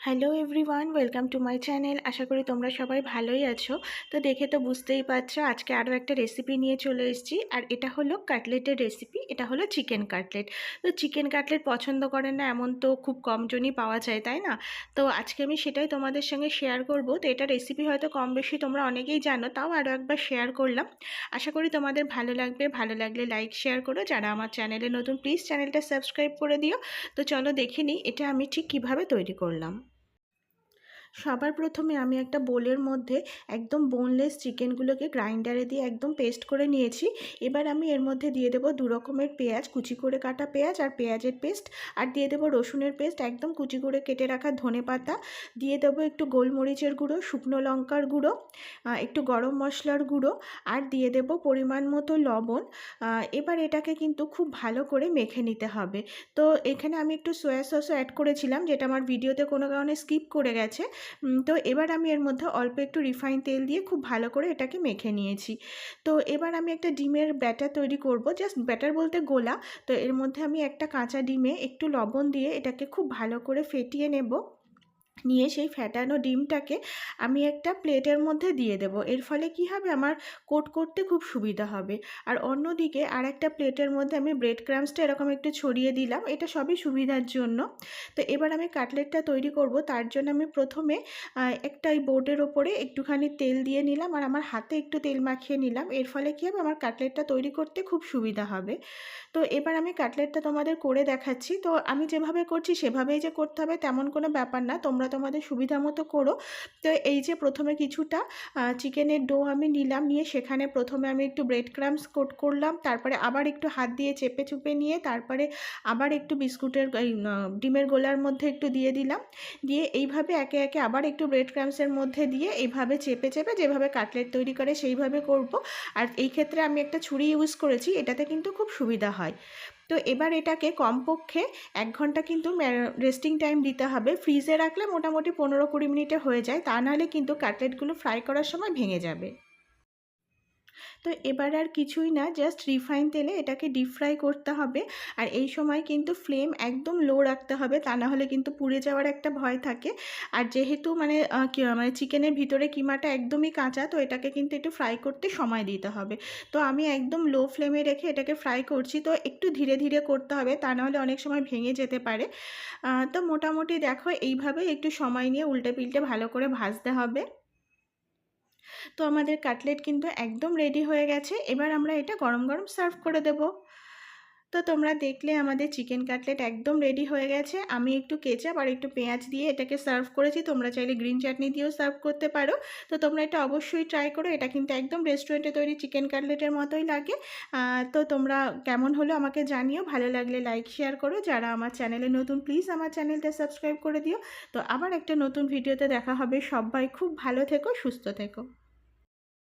Hello everyone welcome to my channel আশা করি তোমরা সবাই ভালোই আছো। তো দেখে তো বুঝতেই পারছ, আজকে আরও একটা রেসিপি নিয়ে চলে এসেছি। আর এটা হলো কাটলেটের রেসিপি এটা হলো চিকেন কাটলেট তো চিকেন কাটলেট পছন্দ করে না, এমন তো খুব কমজনই পাওয়া যায়, তাই না? তো আজকে আমি সেটাই তোমাদের সঙ্গে শেয়ার করব। তো এটা রেসিপি হয়তো কম বেশি তোমরা অনেকেই জানো, তাও আরও একবার শেয়ার করলাম। আশা করি তোমাদের ভালো লাগবে, ভালো লাগলে লাইক শেয়ার করো। যারা আমার চ্যানেলে নতুন প্লিজ চ্যানেলটা সাবস্ক্রাইব করে দিও। তো চলো দেখে নিই, এটা আমি ঠিক কীভাবে তৈরি করলাম। সবার প্রথমে আমি একটা বোলের মধ্যে একদম বোনলেস চিকেনগুলোকে গ্রাইন্ডারে দিয়ে একদম পেস্ট করে নিয়েছি। এবার আমি এর মধ্যে দিয়ে দেবো দু রকমের পেঁয়াজ, কুচি করে কাটা পেঁয়াজ আর পেঁয়াজের পেস্ট আর দিয়ে দেবো রসুনের পেস্ট একদম কুচি করে কেটে রাখা ধনে পাতা। দিয়ে দেবো একটু গোলমরিচের গুঁড়ো, শুকনো লঙ্কার গুঁড়ো একটু গরম মশলার গুঁড়ো, আর দিয়ে দেবো পরিমাণ মতো লবণ। এবার এটাকে কিন্তু খুব ভালো করে মেখে নিতে হবে। তো এখানে আমি একটু সয়া সসও অ্যাড করেছিলাম, যেটা আমার ভিডিওতে কোনো কারণে স্কিপ করে গেছে। তো এবার আমি এর মধ্যে অল্প একটু রিফাইন তেল দিয়ে খুব ভালো করে এটাকে মেখে নিয়েছি। তো এবার আমি একটা ডিমের ব্যাটার তৈরি করব জাস্ট ব্যাটার বলতে গোলা। তো এর মধ্যে আমি একটা কাঁচা ডিমে একটু লবণ দিয়ে এটাকে খুব ভালো করে ফেটিয়ে নেব। নিয়ে সেই ফ্যাটানো ডিমটাকে আমি একটা প্লেটের মধ্যে দিয়ে দেব। এর ফলে কি হবে? আমার কোট করতে খুব সুবিধা হবে। আর অন্যদিকে আর একটা প্লেটের মধ্যে আমি ব্রেড ক্রামসটা এরকম একটু ছড়িয়ে দিলাম। এটা সবই সুবিধার জন্য। তো এবার আমি কাটলেটটা তৈরি করব। তার জন্য আমি প্রথমে একটা এই বোর্ডের ওপরে একটুখানি তেল দিয়ে নিলাম। আর আমার হাতে একটু তেল মাখিয়ে নিলাম। এর ফলে কী হবে? আমার কাটলেটটা তৈরি করতে খুব সুবিধা হবে। তো এবার আমি কাটলেটটা তোমাদের করে দেখাচ্ছি। তো আমি যেভাবে করছি সেভাবেই যে করতে হবে তেমন কোনো ব্যাপার না। তোমরা তোমাদের সুবিধা মতো করো। তো এই যে প্রথমে কিছুটা চিকেনের ডো আমি নিলাম, নিয়ে সেখানে প্রথমে আমি একটু ব্রেড ক্রামস কোট করলাম, তারপরে আবার একটু হাত দিয়ে চেপে চুপে নিয়ে, তারপরে আবার একটু বিস্কুটের ডিমের গোলার মধ্যে একটু দিয়ে দিলাম। দিয়ে এইভাবে একে একে আবার একটু ব্রেড ক্রামসের মধ্যে দিয়ে এইভাবে চেপে চেপে যেভাবে কাটলেট তৈরি করে সেইভাবে করব। আর এই ক্ষেত্রে আমি একটা ছুরি ইউজ করেছি, এটাতে কিন্তু খুব সুবিধা হয়। তো এবার এটাকে কমপক্ষে এক ঘণ্টা কিন্তু রেস্টিং টাইম দিতে হবে। ফ্রিজে রাখলে মোটামুটি পনেরো কুড়ি মিনিটে হয়ে যায়। তা নাহলে কিন্তু কাটলেটগুলো ফ্রাই করার সময় ভেঙে যাবে। তো এবার আর কিছুই না জাস্ট রিফাইন তেলে এটাকে ডিপ ফ্রাই করতে হবে। আর এই সময় কিন্তু ফ্লেম একদম লো রাখতে হবে, তা না হলে কিন্তু পুড়ে যাওয়ার একটা ভয় থাকে। আর যেহেতু মানে মানে চিকেনের ভিতরে কিমাটা একদমই কাঁচা, তো এটাকে কিন্তু একটু ফ্রাই করতে সময় দিতে হবে। তো আমি একদম লো ফ্লেমে রেখে এটাকে ফ্রাই করছি, তো একটু ধীরে ধীরে করতে হবে, তা নাহলে অনেক সময় ভেঙে যেতে পারে। তো মোটামুটি দেখো এইভাবে একটু সময় নিয়ে উল্টে পিল্টে ভালো করে ভাজতে হবে। তো আমাদের কাটলেট কিন্তু একদম রেডি হয়ে গেছে। এবার আমরা এটা গরম গরম সার্ভ করে দেবো। তো তোমরা দেখলে আমাদের চিকেন কাটলেট একদম রেডি হয়ে গেছে। আমি একটু কেচাপ আর একটু পেঁয়াজ দিয়ে এটাকে সার্ভ করেছি। তোমরা চাইলে গ্রিন চাটনি দিয়েও সার্ভ করতে পারো। তো তোমরা এটা অবশ্যই ট্রাই করো। এটা কিন্তু একদম রেস্টুরেন্টে তৈরি চিকেন কাটলেটের মতোই লাগে। তো তোমরা কেমন হলো আমাকে জানিও। ভালো লাগলে লাইক শেয়ার করো। যারা আমার চ্যানেলে নতুন প্লিজ আমার চ্যানেলটা সাবস্ক্রাইব করে দিও। তো আবার একটা নতুন ভিডিওতে দেখা হবে। সবাই খুব ভালো থেকো, সুস্থ থেকো।